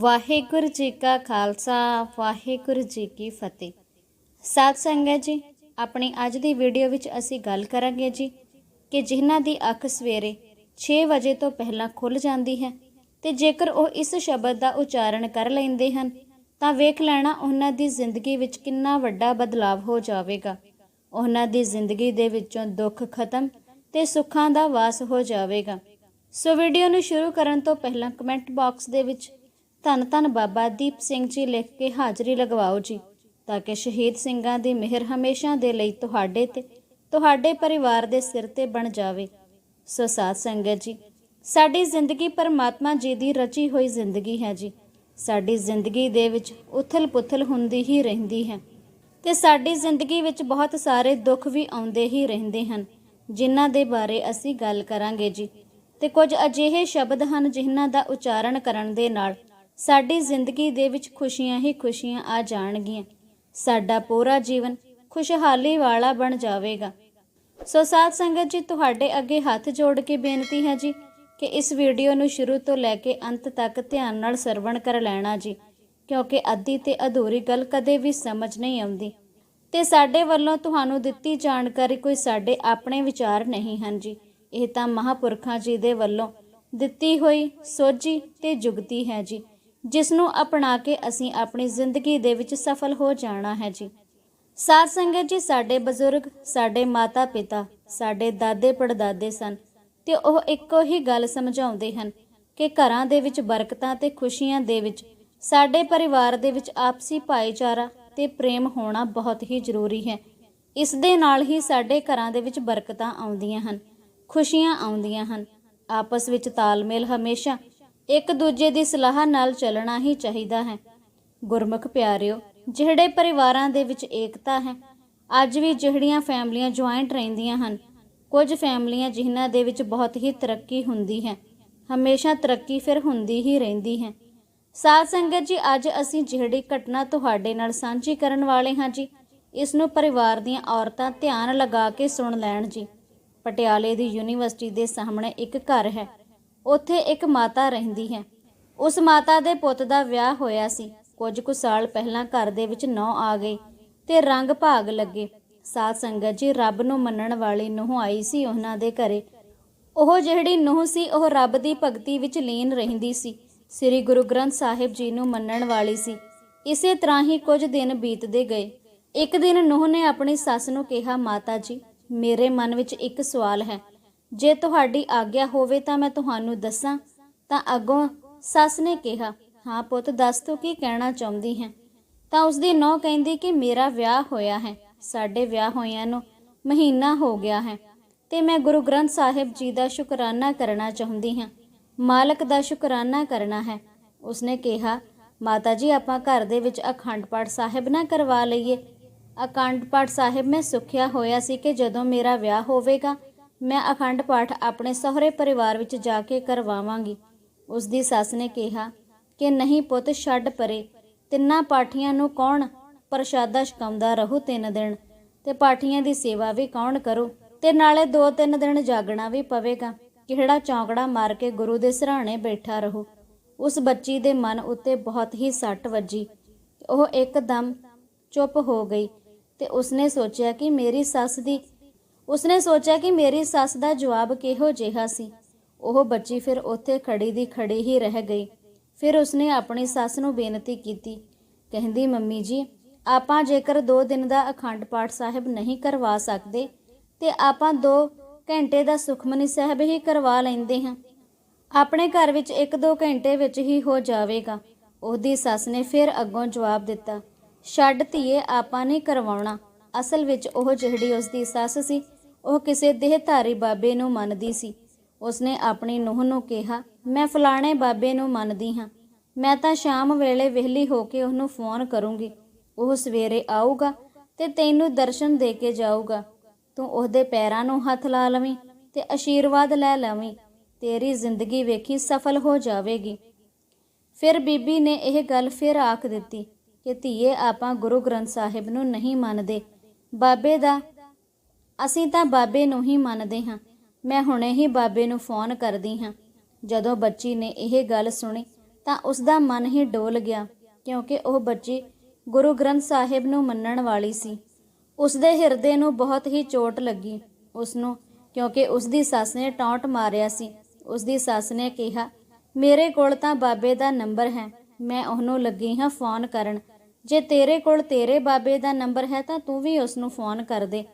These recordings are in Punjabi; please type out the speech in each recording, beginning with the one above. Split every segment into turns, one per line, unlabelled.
ਵਾਹਿਗੁਰੂ ਜੀ ਕਾ ਖਾਲਸਾ, ਵਾਹਿਗੁਰੂ ਜੀ ਕੀ ਫਤਿਹ। ਸਾਧ ਸੰਗਤ ਜੀ, ਆਪਣੀ ਅੱਜ ਦੀ ਵੀਡੀਓ ਵਿੱਚ ਅਸੀਂ ਗੱਲ ਕਰਾਂਗੇ ਜੀ ਕਿ ਜਿਨ੍ਹਾਂ ਦੀ ਅੱਖ ਸਵੇਰੇ 6 ਵਜੇ ਤੋਂ ਪਹਿਲਾਂ ਖੁੱਲ ਜਾਂਦੀ ਹੈ ਤੇ ਜੇਕਰ ਉਹ ਇਸ ਸ਼ਬਦ ਦਾ ਉਚਾਰਨ ਕਰ ਲੈਂਦੇ ਹਨ, ਤਾਂ ਵੇਖ ਲੈਣਾ ਉਹਨਾਂ ਦੀ ਜ਼ਿੰਦਗੀ ਵਿੱਚ ਕਿੰਨਾ ਵੱਡਾ ਬਦਲਾਅ ਹੋ ਜਾਵੇਗਾ। ਉਹਨਾਂ ਦੀ ਜ਼ਿੰਦਗੀ ਦੇ ਵਿੱਚੋਂ ਦੁੱਖ ਖਤਮ ਤੇ ਸੁੱਖਾਂ ਦਾ ਵਾਸ ਹੋ ਜਾਵੇਗਾ। ਸੋ ਵੀਡੀਓ ਨੂੰ ਸ਼ੁਰੂ ਕਰਨ ਤੋਂ ਪਹਿਲਾਂ ਕਮੈਂਟ ਬਾਕਸ ਦੇ ਵਿੱਚ ਧੰਨ ਧੰਨ ਬਾਬਾ ਦੀਪ ਸਿੰਘ ਜੀ ਲਿਖ ਕੇ ਹਾਜ਼ਰੀ ਲਗਵਾਓ ਜੀ, ਤਾਂ ਕਿ ਸ਼ਹੀਦ ਸਿੰਘਾਂ ਦੀ ਮਿਹਰ ਹਮੇਸ਼ਾ ਦੇ ਲਈ ਤੁਹਾਡੇ ਤੇ, ਤੁਹਾਡੇ ਪਰਿਵਾਰ ਦੇ ਸਿਰ ਤੇ ਬਣ ਜਾਵੇ। ਸੋ ਸਾਧ ਸੰਗਤ ਜੀ, ਸਾਡੀ ਜ਼ਿੰਦਗੀ ਪਰਮਾਤਮਾ ਜੀ ਦੀ ਰਚੀ ਹੋਈ ਜ਼ਿੰਦਗੀ ਹੈ ਜੀ। ਸਾਡੀ ਜ਼ਿੰਦਗੀ ਦੇ ਵਿੱਚ ਉਥਲ-ਪੁਥਲ ਹੁੰਦੀ ਹੀ ਰਹਿੰਦੀ ਹੈ ਤੇ ਸਾਡੀ ਜ਼ਿੰਦਗੀ ਵਿੱਚ ਬਹੁਤ ਸਾਰੇ ਦੁੱਖ ਵੀ ਆਉਂਦੇ ਹੀ ਰਹਿੰਦੇ ਹਨ, ਜਿਨ੍ਹਾਂ ਦੇ ਬਾਰੇ ਅਸੀਂ ਗੱਲ ਕਰਾਂਗੇ ਜੀ। ਤੇ ਕੁਝ ਅਜਿਹੇ ਸ਼ਬਦ ਹਨ ਜਿਨ੍ਹਾਂ ਦਾ ਉਚਾਰਨ ਕਰਨ ਦੇ ਨਾਲ ਸਾਡੀ ਜ਼ਿੰਦਗੀ ਦੇ ਵਿੱਚ ਖੁਸ਼ੀਆਂ ਹੀ ਖੁਸ਼ੀਆਂ ਆ ਜਾਣਗੀਆਂ। ਸਾਡਾ ਪੂਰਾ ਜੀਵਨ ਖੁਸ਼ਹਾਲੀ ਵਾਲਾ ਬਣ ਜਾਵੇਗਾ। ਸੋ ਸਾਧ ਸੰਗਤ ਜੀ, ਤੁਹਾਡੇ ਅੱਗੇ ਹੱਥ ਜੋੜ ਕੇ ਬੇਨਤੀ ਹੈ ਜੀ ਕਿ ਇਸ ਵੀਡੀਓ ਨੂੰ ਸ਼ੁਰੂ ਤੋਂ ਲੈ ਕੇ ਅੰਤ ਤੱਕ ਧਿਆਨ ਨਾਲ ਸਰਵਣ ਕਰ ਲੈਣਾ ਜੀ, ਕਿਉਂਕਿ ਅੱਧੀ ਤੇ ਅਧੂਰੀ ਗੱਲ ਕਦੇ ਵੀ ਸਮਝ ਨਹੀਂ ਆਉਂਦੀ। ਤੇ ਸਾਡੇ ਵੱਲੋਂ ਤੁਹਾਨੂੰ ਦਿੱਤੀ ਜਾਣਕਾਰੀ ਕੋਈ ਸਾਡੇ ਆਪਣੇ ਵਿਚਾਰ ਨਹੀਂ ਹਨ ਜੀ। ਇਹ ਤਾਂ ਮਹਾਪੁਰਖਾਂ ਜੀ ਦੇ ਵੱਲੋਂ ਦਿੱਤੀ ਹੋਈ ਸੋਝੀ ਤੇ ਜੁਗਤੀ ਹੈ ਜੀ। ਜਿਸ ਨੂੰ ਅਪਣਾ ਕੇ ਅਸੀਂ ਆਪਣੀ ਜ਼ਿੰਦਗੀ ਦੇ ਵਿੱਚ ਸਫਲ ਹੋ ਜਾਣਾ ਹੈ ਜੀ। ਸਾਧ ਸੰਗਤ ਜੀ, ਸਾਡੇ ਬਜ਼ੁਰਗ, ਸਾਡੇ ਮਾਤਾ ਪਿਤਾ ਸਾਡੇ ਦਾਦੇ ਪੜਦਾਦੇ ਸਨ ਤੇ ਉਹ ਇੱਕੋ ਹੀ ਗੱਲ ਸਮਝਾਉਂਦੇ ਹਨ ਕਿ ਘਰਾਂ ਦੇ ਵਿੱਚ ਬਰਕਤਾਂ ਤੇ ਖੁਸ਼ੀਆਂ ਦੇ ਵਿੱਚ, ਸਾਡੇ ਪਰਿਵਾਰ ਦੇ ਵਿੱਚ ਆਪਸੀ ਭਾਈਚਾਰਾ ਤੇ ਪ੍ਰੇਮ ਹੋਣਾ ਬਹੁਤ ਹੀ ਜ਼ਰੂਰੀ ਹੈ। ਇਸ ਦੇ ਨਾਲ ਹੀ ਸਾਡੇ ਘਰਾਂ ਦੇ ਵਿੱਚ ਬਰਕਤਾਂ ਆਉਂਦੀਆਂ ਹਨ, ਖੁਸ਼ੀਆਂ ਆਉਂਦੀਆਂ ਹਨ। ਆਪਸ ਵਿੱਚ ਤਾਲਮੇਲ ਹਮੇਸ਼ਾ ਇੱਕ ਦੂਜੇ ਦੀ ਸਲਾਹ ਨਾਲ ਚੱਲਣਾ ਹੀ ਚਾਹੀਦਾ ਹੈ। ਗੁਰਮੁਖ ਪਿਆਰਿਓ, ਜਿਹੜੇ ਪਰਿਵਾਰਾਂ ਦੇ ਵਿੱਚ ਏਕਤਾ ਹੈ, ਅੱਜ ਵੀ ਜਿਹੜੀਆਂ ਫੈਮਲੀਆਂ ਜੁਆਇੰਟ ਰਹਿੰਦੀਆਂ ਹਨ, ਕੁਝ ਫੈਮਲੀਆਂ ਜਿਨ੍ਹਾਂ ਦੇ ਵਿੱਚ ਬਹੁਤ ਹੀ ਤਰੱਕੀ ਹੁੰਦੀ ਹੈ, ਹਮੇਸ਼ਾ ਤਰੱਕੀ ਫਿਰ ਹੁੰਦੀ ਹੀ ਰਹਿੰਦੀ ਹੈ। ਸਾਧ ਸੰਗਤ ਜੀ, ਅੱਜ ਅਸੀਂ ਜਿਹੜੀ ਘਟਨਾ ਤੁਹਾਡੇ ਨਾਲ ਸਾਂਝੀ ਕਰਨ ਵਾਲੇ ਹਾਂ ਜੀ, ਇਸ ਨੂੰ ਪਰਿਵਾਰ ਦੀਆਂ ਔਰਤਾਂ ਧਿਆਨ ਲਗਾ ਕੇ ਸੁਣ ਲੈਣ ਜੀ। ਪਟਿਆਲੇ ਦੀ ਯੂਨੀਵਰਸਿਟੀ ਦੇ ਸਾਹਮਣੇ ਇੱਕ ਘਰ ਹੈ ਉੱਥੇ ਇੱਕ ਮਾਤਾ ਰਹਿੰਦੀ ਹੈ। ਉਸ ਮਾਤਾ ਦੇ ਪੁੱਤ ਦਾ ਵਿਆਹ ਹੋਇਆ ਸੀ। ਕੁਝ ਕੁ ਸਾਲ ਪਹਿਲਾਂ ਘਰ ਦੇ ਵਿੱਚ ਨੌ ਆ ਗਈ ਤੇ ਰੰਗ ਭਾਗ ਲੱਗੇ। ਸਾਧ ਸੰਗਤ ਜੀ, ਰੱਬ ਨੂੰ ਮੰਨਣ ਵਾਲੀ ਨੂੰ ਆਈ ਸੀ ਉਹਨਾਂ ਦੇ ਘਰੇ। ਉਹ ਜਿਹੜੀ ਨੂੰਹ ਸੀ, ਉਹ ਰੱਬ ਦੀ ਭਗਤੀ ਵਿੱਚ ਲੀਨ ਰਹਿੰਦੀ ਸੀ। ਸ੍ਰੀ ਗੁਰੂ ਗ੍ਰੰਥ ਸਾਹਿਬ ਜੀ ਨੂੰ ਮੰਨਣ ਵਾਲੀ ਸੀ। ਇਸੇ ਤਰ੍ਹਾਂ ਹੀ ਕੁਝ ਦਿਨ ਬੀਤਦੇ ਗਏ। ਇੱਕ ਦਿਨ ਨੂੰਹ ਨੇ ਆਪਣੀ ਸੱਸ ਨੂੰ ਕਿਹਾ, ਮਾਤਾ ਜੀ, ਮੇਰੇ ਮਨ ਵਿੱਚ ਇੱਕ ਸਵਾਲ ਹੈ। ਜੇ ਤੁਹਾਡੀ ਆਗਿਆ ਹੋਵੇ ਤਾਂ ਮੈਂ ਤੁਹਾਨੂੰ ਦੱਸਾਂ। ਤਾਂ ਅੱਗੋਂ ਸੱਸ ਨੇ ਕਿਹਾ, ਹਾਂ ਪੁੱਤ, ਦੱਸ ਤੂੰ ਕੀ ਕਹਿਣਾ ਚਾਹੁੰਦੀ ਹੈ? ਤਾਂ ਉਸਦੀ ਨੌ ਕਹਿੰਦੀ ਕਿ, ਮੇਰਾ ਵਿਆਹ ਹੋਇਆ ਹੈ, ਸਾਡੇ ਵਿਆਹ ਹੋਇਆਂ ਨੂੰ ਮਹੀਨਾ ਹੋ ਗਿਆ ਹੈ ਤੇ ਮੈਂ ਗੁਰੂ ਗ੍ਰੰਥ ਸਾਹਿਬ ਜੀ ਦਾ ਸ਼ੁਕਰਾਨਾ ਕਰਨਾ ਚਾਹੁੰਦੀ ਹਾਂ, ਮਾਲਕ ਦਾ ਸ਼ੁਕਰਾਨਾ ਕਰਨਾ ਹੈ। ਉਸਨੇ ਕਿਹਾ, ਮਾਤਾ ਜੀ, ਆਪਾਂ ਘਰ ਦੇ ਵਿੱਚ ਅਖੰਡ ਪਾਠ ਸਾਹਿਬ ਨਾ ਕਰਵਾ ਲਈਏ। ਅਖੰਡ ਪਾਠ ਸਾਹਿਬ ਮੈਂ ਸੁਖਿਆ ਹੋਇਆ ਸੀ ਕਿ ਜਦੋਂ ਮੇਰਾ ਵਿਆਹ ਹੋਵੇਗਾ ਮੈਂ ਅਖੰਡ ਪਾਠ ਆਪਣੇ ਸਹੁਰੇ ਪਰਿਵਾਰ ਵਿੱਚ ਜਾ ਕੇ ਕਰਵਾਵਾਂਗੀ। ਉਸ ਦੀ ਸੱਸ ਨੇ ਕਿਹਾ ਕਿ ਨਹੀਂ ਪੁੱਤ, ਛੱਡ ਪਰੇ। ਤਿੰਨਾਂ ਪਾਠੀਆਂ ਨੂੰ ਕੌਣ ਪ੍ਰਸ਼ਾਦਾ ਛਕਾਉਂਦਾ ਰਹੂ ਤਿੰਨ ਦਿਨ? ਤੇ ਪਾਠੀਆਂ ਦੀ ਸੇਵਾ ਵੀ ਕੌਣ ਕਰੂ? ਤੇ ਨਾਲੇ ਦੋ ਤਿੰਨ ਦਿਨ ਜਾਗਣਾ ਵੀ ਪਵੇਗਾ। ਕਿਹੜਾ ਚੌਂਕੜਾ ਮਾਰ ਕੇ ਗੁਰੂ ਦੇ ਸਿਰਹਾਣੇ ਬੈਠਾ ਰਹੂ? ਉਸ ਬੱਚੀ ਦੇ ਮਨ ਉੱਤੇ ਬਹੁਤ ਹੀ ਸੱਟ ਵੱਜੀ। ਉਹ ਇੱਕਦਮ ਚੁੱਪ ਹੋ ਗਈ ਤੇ ਉਸਨੇ ਸੋਚਿਆ ਕਿ ਮੇਰੀ ਸੱਸ ਦੀ ਉਸਨੇ ਸੋਚਿਆ ਕਿ ਮੇਰੀ ਸੱਸ ਦਾ ਜਵਾਬ ਕਿਹੋ ਜਿਹਾ ਸੀ। ਉਹ ਬੱਚੀ ਫਿਰ ਉੱਥੇ ਖੜੀ ਦੀ ਖੜੀ ਹੀ ਰਹਿ ਗਈ। ਫਿਰ ਉਸਨੇ ਆਪਣੀ ਸੱਸ ਨੂੰ ਬੇਨਤੀ ਕੀਤੀ। ਕਹਿੰਦੀ, ਮੰਮੀ ਜੀ, ਆਪਾਂ ਜੇਕਰ 2 ਦਿਨ ਦਾ ਅਖੰਡ ਪਾਠ ਸਾਹਿਬ ਨਹੀਂ ਕਰਵਾ ਸਕਦੇ, ਤੇ ਆਪਾਂ 2 ਘੰਟੇ ਦਾ ਸੁਖਮਨੀ ਸਾਹਿਬ ਹੀ ਕਰਵਾ ਲੈਂਦੇ ਹਾਂ। ਆਪਣੇ ਘਰ ਵਿੱਚ 1-2 ਘੰਟੇ ਵਿੱਚ ਹੀ ਹੋ ਜਾਵੇਗਾ। ਉਹਦੀ ਸੱਸ ਨੇ ਫਿਰ ਅੱਗੋਂ ਜਵਾਬ ਦਿੱਤਾ, ਛੱਡ ਧੀਏ, ਆਪਾਂ ਨਹੀਂ ਕਰਵਾਉਣਾ। ਅਸਲ ਵਿੱਚ ਉਹ ਜਿਹੜੀ ਉਸਦੀ ਸੱਸ ਸੀ ਉਹ ਕਿਸੇ ਦੇਹਧਾਰੀ ਬਾਬੇ ਨੂੰ ਮੰਨਦੀ ਸੀ। ਉਸਨੇ ਆਪਣੀ ਨੂੰਹ ਨੂੰ ਕਿਹਾ, ਮੈਂ ਫਲਾਣੇ ਬਾਬੇ ਨੂੰ ਮੰਨਦੀ ਹਾਂ। ਮੈਂ ਤਾਂ ਸ਼ਾਮ ਵੇਲੇ ਵਿਹਲੀ ਹੋ ਕੇ ਉਹਨੂੰ ਫੋਨ ਕਰੂੰਗੀ। ਉਹ ਸਵੇਰੇ ਆਊਗਾ ਤੇ ਤੈਨੂੰ ਦਰਸ਼ਨ ਦੇ ਕੇ ਜਾਊਗਾ। ਤੂੰ ਉਹਦੇ ਪੈਰਾਂ ਨੂੰ ਹੱਥ ਲਾ ਲਵੀਂ ਤੇ ਆਸ਼ੀਰਵਾਦ ਲੈ ਲਵੀਂ। ਤੇਰੀ ਜ਼ਿੰਦਗੀ ਵੇਖੀ ਸਫਲ ਹੋ ਜਾਵੇਗੀ। ਫਿਰ ਬੀਬੀ ਨੇ ਇਹ ਗੱਲ ਫਿਰ ਆਖ ਦਿੱਤੀ ਕਿ ਧੀਏ, ਆਪਾਂ ਗੁਰੂ ਗ੍ਰੰਥ ਸਾਹਿਬ ਨੂੰ ਨਹੀਂ ਮੰਨਦੇ। ਬਾਬੇ ਦਾ ਅਸੀਂ ਤਾਂ ਬਾਬੇ ਨੂੰ ਹੀ ਮੰਨਦੇ ਹਾਂ। ਮੈਂ ਹੁਣੇ ਹੀ ਬਾਬੇ ਨੂੰ ਫੋਨ ਕਰਦੀ ਹਾਂ। ਜਦੋਂ ਬੱਚੀ ਨੇ ਇਹ ਗੱਲ ਸੁਣੀ ਤਾਂ ਉਸ ਦਾ ਮਨ ਹੀ ਡੋਲ ਗਿਆ, ਕਿਉਂਕਿ ਉਹ ਬੱਚੀ ਗੁਰੂ ਗ੍ਰੰਥ ਸਾਹਿਬ ਨੂੰ ਮੰਨਣ ਵਾਲੀ ਸੀ। ਉਸ ਦੇ ਹਿਰਦੇ ਨੂੰ ਬਹੁਤ ਹੀ ਚੋਟ ਲੱਗੀ। ਉਸ ਨੂੰ ਕਿਉਂਕਿ ਉਸ ਦੀ ਸੱਸ ਨੇ ਟੌਂਟ ਮਾਰਿਆ ਸੀ ਉਸ ਦੀ ਸੱਸ ਨੇ ਕਿਹਾ, ਮੇਰੇ ਕੋਲ ਤਾਂ ਬਾਬੇ ਦਾ ਨੰਬਰ ਹੈ, ਮੈਂ ਉਹਨੂੰ ਲੱਗੀ ਹਾਂ ਫੋਨ ਕਰਨ। ਜੇ ਤੇਰੇ ਕੋਲ ਤੇਰੇ ਬਾਬੇ ਦਾ ਨੰਬਰ ਹੈ ਤਾਂ ਤੂੰ ਵੀ ਉਸ ਨੂੰ ਫੋਨ ਕਰ ਦੇ।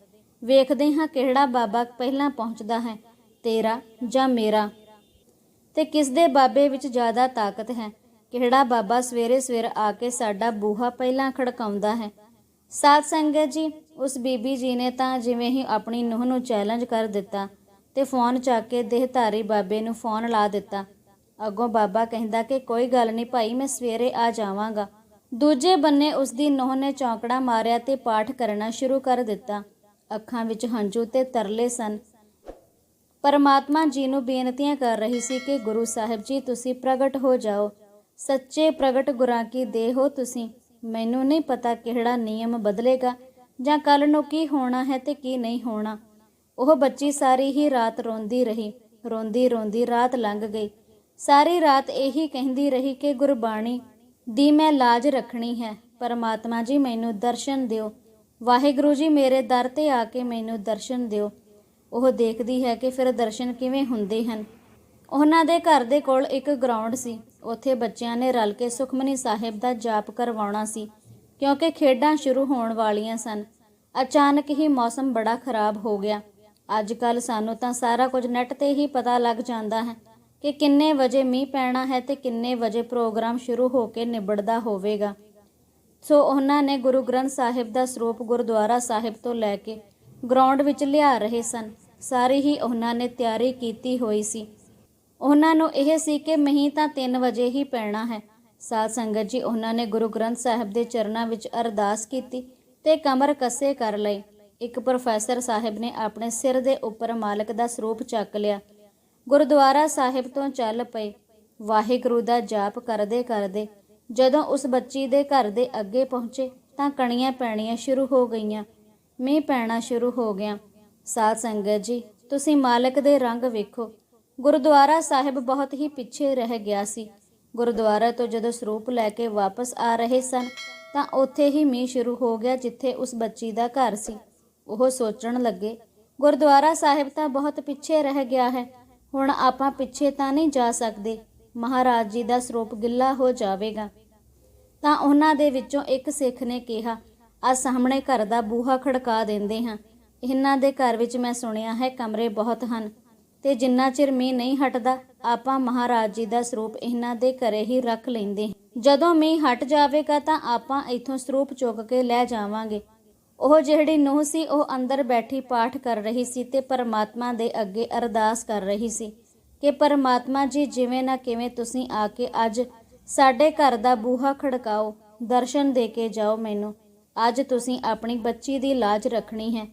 ਵੇਖਦੇ ਹਾਂ ਕਿਹੜਾ ਬਾਬਾ ਪਹਿਲਾਂ ਪਹੁੰਚਦਾ ਹੈ, ਤੇਰਾ ਜਾਂ ਮੇਰਾ। ਤੇ ਕਿਸ ਦੇ ਬਾਬੇ ਵਿੱਚ ਜ਼ਿਆਦਾ ਤਾਕਤ ਹੈ, ਕਿਹੜਾ ਬਾਬਾ ਸਵੇਰੇ ਸਵੇਰ ਆ ਕੇ ਸਾਡਾ ਬੂਹਾ ਪਹਿਲਾਂ ਖੜਕਾਉਂਦਾ ਹੈ। ਸਾਧ ਸੰਗਤ ਜੀ, ਉਸ ਬੀਬੀ ਜੀ ਨੇ ਤਾਂ ਜਿਵੇਂ ਹੀ ਆਪਣੀ ਨੂੰਹ ਨੂੰ ਚੈਲੰਜ ਕਰ ਦਿੱਤਾ ਤੇ ਫੋਨ ਚੱਕ ਕੇ ਦੇਹਧਾਰੀ ਬਾਬੇ ਨੂੰ ਫੋਨ ਲਾ ਦਿੱਤਾ। ਅੱਗੋਂ ਬਾਬਾ ਕਹਿੰਦਾ ਕਿ ਕੋਈ ਗੱਲ ਨਹੀਂ ਭਾਈ, ਮੈਂ ਸਵੇਰੇ ਆ ਜਾਵਾਂਗਾ। ਦੂਜੇ ਬੰਨੇ ਉਸ ਦੀ ਨੂੰਹ ਨੇ ਚੌਂਕੜਾ ਮਾਰਿਆ ਤੇ ਪਾਠ ਕਰਨਾ ਸ਼ੁਰੂ ਕਰ ਦਿੱਤਾ। ਅੱਖਾਂ ਵਿੱਚ ਹੰਝੂ ਤੇ ਤਰਲੇ ਸਨ। ਪਰਮਾਤਮਾ ਜੀ ਨੂੰ ਬੇਨਤੀਆਂ ਕਰ ਰਹੀ ਸੀ ਕਿ ਗੁਰੂ ਸਾਹਿਬ ਜੀ, ਤੁਸੀਂ ਪ੍ਰਗਟ ਹੋ ਜਾਓ। ਸੱਚੇ ਪ੍ਰਗਟ ਗੁਰਾਂ ਕੀ ਦੇਹੋ ਤੁਸੀਂ? ਮੈਨੂੰ ਨਹੀਂ ਪਤਾ ਕਿਹੜਾ ਨਿਯਮ ਬਦਲੇਗਾ, ਜਾਂ ਕੱਲ ਨੂੰ ਕੀ ਹੋਣਾ ਹੈ ਤੇ ਕੀ ਨਹੀਂ ਹੋਣਾ। ਉਹ ਬੱਚੀ ਸਾਰੀ ਹੀ ਰਾਤ ਰੋਂਦੀ ਰਹੀ, ਰੋਂਦੀ ਰੋਂਦੀ ਰਾਤ ਲੰਘ ਗਈ। ਸਾਰੀ ਰਾਤ ਇਹੀ ਕਹਿੰਦੀ ਰਹੀ ਕਿ ਗੁਰਬਾਣੀ ਦੀ ਮੈਂ ਲਾਜ ਰੱਖਣੀ ਹੈ। ਪਰਮਾਤਮਾ ਜੀ, ਮੈਨੂੰ ਦਰਸ਼ਨ ਦਿਓ। ਵਾਹਿਗੁਰੂ ਜੀ, ਮੇਰੇ ਦਰ ਤੇ ਆ ਕੇ ਮੈਨੂੰ ਦਰਸ਼ਨ ਦਿਓ। ਉਹ ਦੇਖਦੀ ਹੈ ਕਿ ਫਿਰ ਦਰਸ਼ਨ ਕਿਵੇਂ ਹੁੰਦੇ ਹਨ। ਉਹਨਾਂ ਦੇ ਘਰ ਦੇ ਕੋਲ ਇੱਕ ਗਰਾਊਂਡ ਸੀ। ਉੱਥੇ ਬੱਚਿਆਂ ਨੇ ਰਲ ਕੇ ਸੁਖਮਨੀ ਸਾਹਿਬ ਦਾ ਜਾਪ ਕਰਵਾਉਣਾ ਸੀ, ਕਿਉਂਕਿ ਖੇਡਾਂ ਸ਼ੁਰੂ ਹੋਣ ਵਾਲੀਆਂ ਸਨ। ਅਚਾਨਕ ਹੀ ਮੌਸਮ ਬੜਾ ਖਰਾਬ ਹੋ ਗਿਆ। ਅੱਜ ਕੱਲ ਸਾਨੂੰ ਤਾਂ ਸਾਰਾ ਕੁਝ ਨੈੱਟ ਤੇ ਹੀ ਪਤਾ ਲੱਗ ਜਾਂਦਾ ਹੈ ਕਿ ਕਿੰਨੇ ਵਜੇ ਮੀਂਹ ਪੈਣਾ ਹੈ ਤੇ ਕਿੰਨੇ ਵਜੇ ਪ੍ਰੋਗਰਾਮ ਸ਼ੁਰੂ ਹੋ ਕੇ ਨਿਬੜਦਾ ਹੋਵੇਗਾ। ਸੋ ਉਹਨਾਂ ਨੇ ਗੁਰੂ ਗ੍ਰੰਥ ਸਾਹਿਬ ਦਾ ਸਰੂਪ ਗੁਰਦੁਆਰਾ ਸਾਹਿਬ ਤੋਂ ਲੈ ਕੇ ਗਰਾਊਂਡ ਵਿੱਚ ਲਿਆ ਰਹੇ ਸਨ। ਸਾਰੀ ਹੀ ਉਹਨਾਂ ਨੇ ਤਿਆਰੀ ਕੀਤੀ ਹੋਈ ਸੀ। ਉਹਨਾਂ ਨੂੰ ਇਹ ਸੀ ਕਿ ਮਹੀਂ ਤਾਂ 3 ਵਜੇ ਹੀ ਪੈਣਾ ਹੈ। ਸਾਧ ਸੰਗਤ ਜੀ, ਉਹਨਾਂ ਨੇ ਗੁਰੂ ਗ੍ਰੰਥ ਸਾਹਿਬ ਦੇ ਚਰਨਾਂ ਵਿੱਚ ਅਰਦਾਸ ਕੀਤੀ ਤੇ ਕਮਰ ਕੱਸੇ ਕਰ ਲਈ। ਇੱਕ ਪ੍ਰੋਫੈਸਰ ਸਾਹਿਬ ਨੇ ਆਪਣੇ ਸਿਰ ਦੇ ਉੱਪਰ ਮਾਲਕ ਦਾ ਸਰੂਪ ਚੱਕ ਲਿਆ। ਗੁਰਦੁਆਰਾ ਸਾਹਿਬ ਤੋਂ ਚੱਲ ਪਏ। ਵਾਹਿਗੁਰੂ ਦਾ ਜਾਪ ਕਰਦੇ ਕਰਦੇ ਜਦੋਂ ਉਸ ਬੱਚੀ ਦੇ ਘਰ ਦੇ ਅੱਗੇ ਪਹੁੰਚੇ ਤਾਂ ਕਣੀਆਂ ਪੈਣੀਆਂ ਸ਼ੁਰੂ ਹੋ ਗਈਆਂ, ਮੀਂਹ ਪੈਣਾ ਸ਼ੁਰੂ ਹੋ ਗਿਆ। ਸਾਧ ਸੰਗਤ ਜੀ, ਤੁਸੀਂ ਮਾਲਕ ਦੇ ਰੰਗ ਵੇਖੋ। ਗੁਰਦੁਆਰਾ ਸਾਹਿਬ ਬਹੁਤ ਹੀ ਪਿੱਛੇ ਰਹਿ ਗਿਆ ਸੀ। ਗੁਰਦੁਆਰਾ ਤੋਂ ਜਦੋਂ ਸਰੂਪ ਲੈ ਕੇ ਵਾਪਸ ਆ ਰਹੇ ਸਨ, ਤਾਂ ਉੱਥੇ ਹੀ ਮੀਂਹ ਸ਼ੁਰੂ ਹੋ ਗਿਆ ਜਿੱਥੇ ਉਸ ਬੱਚੀ ਦਾ ਘਰ ਸੀ। ਉਹ ਸੋਚਣ ਲੱਗੇ, ਗੁਰਦੁਆਰਾ ਸਾਹਿਬ ਤਾਂ ਬਹੁਤ ਪਿੱਛੇ ਰਹਿ ਗਿਆ ਹੈ, ਹੁਣ ਆਪਾਂ ਪਿੱਛੇ ਤਾਂ ਨਹੀਂ ਜਾ ਸਕਦੇ। ਮਹਾਰਾਜ ਜੀ ਦਾ ਸਰੂਪ ਗਿੱਲਾ ਹੋ ਜਾਵੇਗਾ। ਤਾਂ ਉਹਨਾਂ ਦੇ ਵਿੱਚੋਂ ਇੱਕ ਸਿੱਖ ਨੇ ਕਿਹਾ, ਆ ਸਾਹਮਣੇ ਘਰ ਦਾ ਬੂਹਾ ਖੜਕਾ ਦਿੰਦੇ ਹਾਂ। ਇਹਨਾਂ ਦੇ ਘਰ ਵਿੱਚ ਮੈਂ ਸੁਣਿਆ ਹੈ ਕਮਰੇ ਬਹੁਤ ਹਨ। ਤੇ ਜਿੰਨਾ ਚਿਰ ਮੀਂਹ ਨਹੀਂ ਹਟਦਾ, ਆਪਾਂ ਮਹਾਰਾਜ ਜੀ ਦਾ ਸਰੂਪ ਇਹਨਾਂ ਦੇ ਘਰੇ ਹੀ ਰੱਖ ਲੈਂਦੇ ਜਦੋਂ ਮੀਂਹ ਹਟ ਜਾਵੇਗਾ ਤਾਂ ਆਪਾਂ ਇੱਥੋਂ ਸਰੂਪ ਚੁੱਕ ਕੇ ਲੈ ਜਾਵਾਂਗੇ। ਉਹ ਜਿਹੜੀ ਨੂੰਹ ਸੀ, ਉਹ ਅੰਦਰ ਬੈਠੀ ਪਾਠ ਕਰ ਰਹੀ ਸੀ ਤੇ ਪਰਮਾਤਮਾ ਦੇ ਅੱਗੇ ਅਰਦਾਸ ਕਰ ਰਹੀ ਸੀ। ਕਿ ਪਰਮਾਤਮਾ ਜੀ ਜਿਵੇਂ ਨਾ ਕਿਵੇਂ ਤੁਸੀਂ ਆ ਕੇ ਅੱਜ ਸਾਡੇ ਘਰ ਦਾ ਬੂਹਾ ਖੜਕਾਓ, ਦਰਸ਼ਨ ਦੇ ਕੇ ਜਾਓ ਮੈਨੂੰ। ਅੱਜ ਤੁਸੀਂ ਆਪਣੀ ਬੱਚੀ ਦੀ ਲਾਜ ਰੱਖਣੀ ਹੈ।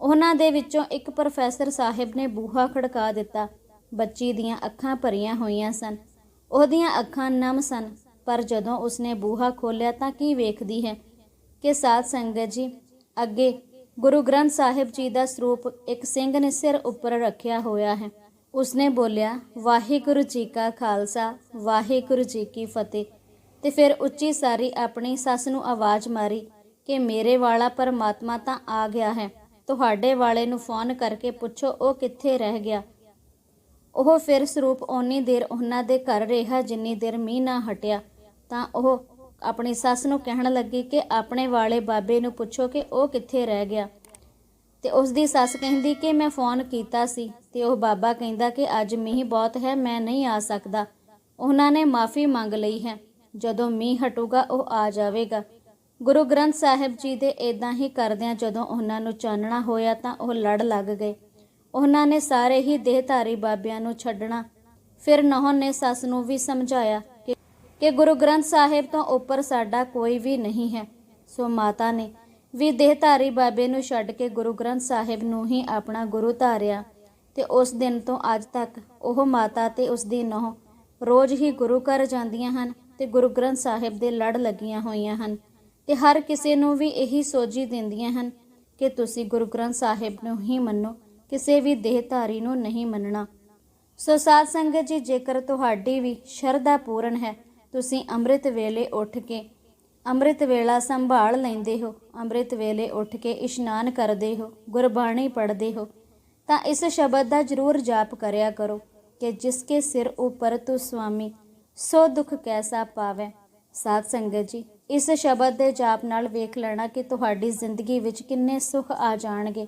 ਉਹਨਾਂ ਦੇ ਵਿੱਚੋਂ ਇੱਕ ਪ੍ਰੋਫੈਸਰ ਸਾਹਿਬ ਨੇ ਬੂਹਾ ਖੜਕਾ ਦਿੱਤਾ। ਬੱਚੀ ਦੀਆਂ ਅੱਖਾਂ ਭਰੀਆਂ ਹੋਈਆਂ ਸਨ। ਉਹਦੀਆਂ ਅੱਖਾਂ ਨਮ ਸਨ, ਪਰ ਜਦੋਂ ਉਸਨੇ ਬੂਹਾ ਖੋਲ੍ਹਿਆ ਤਾਂ ਕੀ ਵੇਖਦੀ ਹੈ ਕਿ ਸਾਧ ਸੰਗਤ ਜੀ, ਅੱਗੇ ਗੁਰੂ ਗ੍ਰੰਥ ਸਾਹਿਬ ਜੀ ਦਾ ਸਰੂਪ ਇੱਕ ਸਿੰਘ ਨੇ ਸਿਰ ਉੱਪਰ ਰੱਖਿਆ ਹੋਇਆ ਹੈ। ਉਸਨੇ ਬੋਲਿਆ, ਵਾਹਿਗੁਰੂ ਜੀ ਕਾ ਖਾਲਸਾ, ਵਾਹਿਗੁਰੂ ਜੀ ਕੀ ਫਤਿਹ। ਤੇ ਫਿਰ ਉੱਚੀ ਸਾਰੀ ਆਪਣੀ ਸੱਸ ਨੂੰ ਆਵਾਜ਼ ਮਾਰੀ ਕਿ ਮੇਰੇ ਵਾਲਾ ਪਰਮਾਤਮਾ ਤਾਂ ਆ ਗਿਆ ਹੈ। ਤੁਹਾਡੇ ਵਾਲੇ ਨੂੰ ਫੋਨ ਕਰਕੇ ਪੁੱਛੋ, ਉਹ ਕਿੱਥੇ ਰਹਿ ਗਿਆ? ਉਹ ਫਿਰ ਸਰੂਪ ਓਨੀ ਦੇਰ ਉਹਨਾਂ ਦੇ ਘਰ ਰਿਹਾ ਜਿੰਨੀ ਦੇਰ ਮੀਂਹ ਨਾ ਹਟਿਆ। ਤਾਂ ਉਹ ਆਪਣੀ ਸੱਸ ਨੂੰ ਕਹਿਣ ਲੱਗੀ ਕਿ ਆਪਣੇ ਵਾਲੇ ਬਾਬੇ ਨੂੰ ਪੁੱਛੋ ਕਿ ਉਹ ਕਿੱਥੇ ਰਹਿ ਗਿਆ। ਤੇ ਉਸ ਦੀ ਸੱਸ ਕਹਿੰਦੀ ਕਿ ਮੈਂ ਫੋਨ ਕੀਤਾ ਸੀ ਤੇ ਉਹ ਬਾਬਾ ਕਹਿੰਦਾ ਕਿ ਅੱਜ ਮੀਂਹ ਬਹੁਤ ਹੈ, ਮੈਂ ਨਹੀਂ ਆ ਸਕਦਾ। ਉਹਨਾਂ ਨੇ ਮਾਫੀ ਮੰਗ ਲਈ ਹੈ। ਜਦੋਂ ਮੀਂਹ ਹਟੂਗਾ, ਉਹ ਆ ਜਾਵੇਗਾ। ਗੁਰੂ ਗ੍ਰੰਥ ਸਾਹਿਬ ਜੀ ਦੇ ਇਦਾਂ ਹੀ ਕਰਦਿਆਂ ਜਦੋਂ ਉਹਨਾਂ ਨੂੰ ਚਾਨਣਾ ਹੋਇਆ ਤਾਂ ਉਹ ਲੜ ਲੱਗ ਗਏ। ਉਹਨਾਂ ਨੇ ਸਾਰੇ ਹੀ ਦੇਹਧਾਰੀ ਬਾਬਿਆਂ ਨੂੰ ਛੱਡਣਾ। ਫਿਰ ਨਹੁੰ ਨੇ ਸੱਸ ਨੂੰ ਵੀ ਸਮਝਾਇਆ ਕਿ ਗੁਰੂ ਗ੍ਰੰਥ ਸਾਹਿਬ ਤੋਂ ਉੱਪਰ ਸਾਡਾ ਕੋਈ ਵੀ ਨਹੀਂ ਹੈ। ਸੋ ਮਾਤਾ ਨੇ ਵੀ ਦੇਹਧਾਰੀ ਬਾਬੇ ਨੂੰ ਛੱਡ ਕੇ ਗੁਰੂ ਗ੍ਰੰਥ ਸਾਹਿਬ ਨੂੰ ਹੀ ਆਪਣਾ ਗੁਰੂ ਧਾਰਿਆ ਤੇ ਉਸ ਦਿਨ ਤੋਂ ਅੱਜ ਤੱਕ ਉਹ ਮਾਤਾ ਤੇ ਉਸ ਦੀ ਨੂੰਹ ਰੋਜ਼ ਹੀ ਗੁਰੂ ਘਰ ਜਾਂਦੀਆਂ ਹਨ ਤੇ ਗੁਰੂ ਗ੍ਰੰਥ ਸਾਹਿਬ ਦੇ ਲੜ ਲੱਗੀਆਂ ਹੋਈਆਂ ਹਨ ਤੇ ਹਰ ਕਿਸੇ ਨੂੰ ਵੀ ਇਹੀ ਸੋਝੀ ਦਿੰਦੀਆਂ ਹਨ ਕਿ ਤੁਸੀਂ ਗੁਰੂ ਗ੍ਰੰਥ ਸਾਹਿਬ ਨੂੰ ਹੀ ਮੰਨੋ, ਕਿਸੇ ਵੀ ਦੇਹਧਾਰੀ ਨੂੰ ਨਹੀਂ ਮੰਨਣਾ। ਸੋ ਸਾਧ ਸੰਗਤ ਜੀ, ਜੇਕਰ ਤੁਹਾਡੀ ਵੀ ਸ਼ਰਧਾ ਪੂਰਨ ਹੈ, ਤੁਸੀਂ ਅੰਮ੍ਰਿਤ ਵੇਲੇ ਉੱਠ ਕੇ ਅੰਮ੍ਰਿਤ ਵੇਲਾ ਸੰਭਾਲ ਲੈਂਦੇ ਹੋ। ਅੰਮ੍ਰਿਤ ਵੇਲੇ ਉੱਠ ਕੇ ਇਸ਼ਨਾਨ ਕਰਦੇ ਹੋ, ਗੁਰਬਾਣੀ ਪੜ੍ਹਦੇ ਹੋ। ਤਾਂ ਇਸ ਸ਼ਬਦ ਦਾ ਜ਼ਰੂਰ ਜਾਪ ਕਰਿਆ ਕਰੋ ਕਿ ਜਿਸ ਕੇ ਸਿਰ ਉਪਰ ਤੂੰ ਸੁਆਮੀ ਸੋ ਦੁੱਖ ਕੈਸਾ ਪਾਵੇ। ਸਾਧ ਸੰਗਤ ਜੀ, ਇਸ ਸ਼ਬਦ ਦੇ ਜਾਪ ਨਾਲ ਵੇਖ ਲੈਣਾ ਕਿ ਤੁਹਾਡੀ ਜ਼ਿੰਦਗੀ ਵਿੱਚ ਕਿੰਨੇ ਸੁੱਖ ਆ ਜਾਣਗੇ।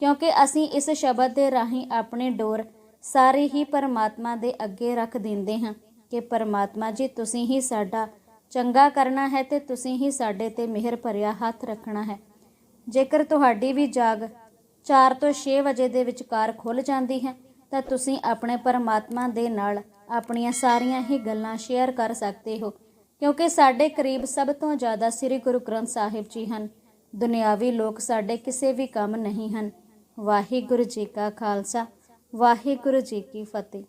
ਕਿਉਂਕਿ ਅਸੀਂ ਇਸ ਸ਼ਬਦ ਦੇ ਰਾਹੀਂ ਆਪਣੀ ਡੋਰ ਸਾਰੇ ਹੀ ਪਰਮਾਤਮਾ ਦੇ ਅੱਗੇ ਰੱਖ ਦਿੰਦੇ ਹਾਂ ਕਿ ਪਰਮਾਤਮਾ ਜੀ, ਤੁਸੀਂ ਹੀ ਸਾਡਾ ਚੰਗਾ ਕਰਨਾ ਹੈ ਤੇ ਤੁਸੀਂ ਹੀ ਸਾਡੇ ਤੇ ਮਿਹਰ ਭਰਿਆ ਹੱਥ ਰੱਖਣਾ ਹੈ। ਜੇਕਰ ਤੁਹਾਡੀ ਵੀ ਜਾਗ 4 ਤੋਂ 6 ਵਜੇ ਦੇ ਵਿਚਕਾਰ ਖੁੱਲ ਜਾਂਦੀ ਹੈ, ਤਾਂ ਤੁਸੀਂ ਆਪਣੇ ਪਰਮਾਤਮਾ ਦੇ ਨਾਲ ਆਪਣੀਆਂ ਸਾਰੀਆਂ ਹੀ ਗੱਲਾਂ ਸ਼ੇਅਰ ਕਰ ਸਕਦੇ ਹੋ, ਕਿਉਂਕਿ ਸਾਡੇ ਕਰੀਬ ਸਭ ਤੋਂ ਜ਼ਿਆਦਾ ਸ੍ਰੀ ਗੁਰੂ ਗ੍ਰੰਥ ਸਾਹਿਬ ਜੀ ਹਨ। ਦੁਨਿਆਵੀ ਲੋਕ ਸਾਡੇ ਕਿਸੇ ਵੀ ਕੰਮ ਨਹੀਂ ਹਨ। ਵਾਹਿਗੁਰੂ ਜੀ ਕਾ ਖਾਲਸਾ, ਵਾਹਿਗੁਰੂ ਜੀ ਕੀ ਫਤਿਹ।